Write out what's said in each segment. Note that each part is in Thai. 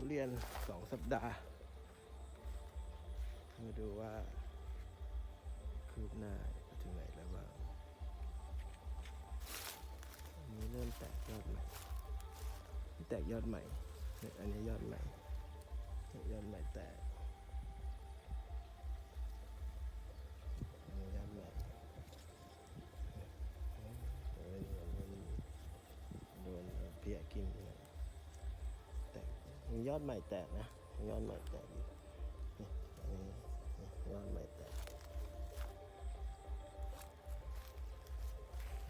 ทุเรียนสองสัปดาห์ มาดูว่า คืบหน้าถึงไหนแล้วบ้างอันนี้เริ่มแตกยอดใหม่ แตกยอดใหม่ อันนี้ยอดใหม่ มียอดใหม่แตกนะ ยอดใหม่แตกอีกนี่อันนี้ยอดใหม่แตก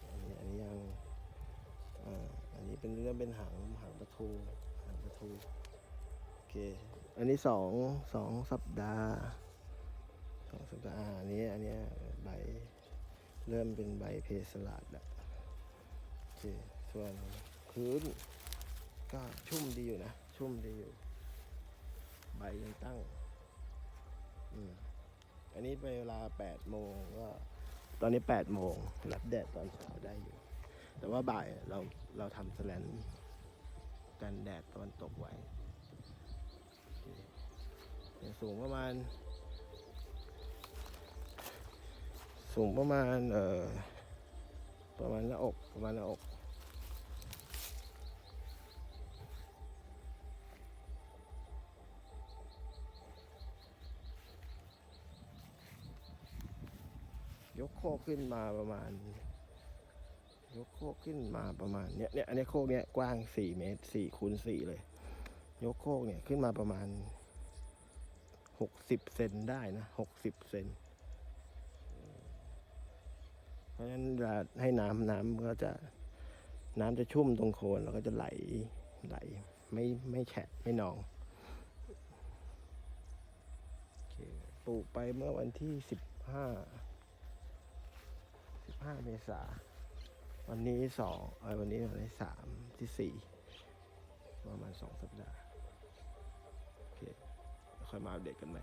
อันนี้อันนี้ยังอ่าอันนี้เป็นเรื่องเป็นหางหางประทูหางประทูโอเคอันนี้สองสองสัปดาห์สองสัปดาห์อ่าอันนี้อันนี้ใบเริ่มเป็นใบเพสลัดแล้วโอเคส่วนพื้นก็ชุ่มดีอยู่นะ ชุ่มดีอยู่ ใบยังตั้ง อืม อันนี้เป็นเวลาแปดโมงก็ ตอนนี้แปดโมงรับแดดตอนเช้าได้อยู่ แต่ว่าบ่ายเราเราทำสแลนกันแดดตอนตกไว้สูงประมาณ สูงประมาณ เอ่อ ประมาณหน้าอก ประมาณหน้าอก ยกโคกขึ้นมาประมาณ ยกโคกขึ้นมาประมาณเนี้ยเนี่ยอันนี้โคกเนี้ยกว้างสี่เมตรสี่คูณสี่เลย ยกโคกเนี่ยขึ้นมาประมาณหกสิบเซนได้นะหกสิบเซนเพราะฉะนั้นเวลาให้น้ำน้ำก็จะน้ำจะชุ่มตรงโคนแล้วก็จะไหลไหล ไม่ไม่แฉะไม่นองปลูกไปเมื่อวันที่สิบห้า สิบห้าเมษา วันนี้สองเอยวันนี้วันที่สามที่สี่ประมาณสองสัปดาห์ โอเค ค่อยมาอัปเดตกันใหม่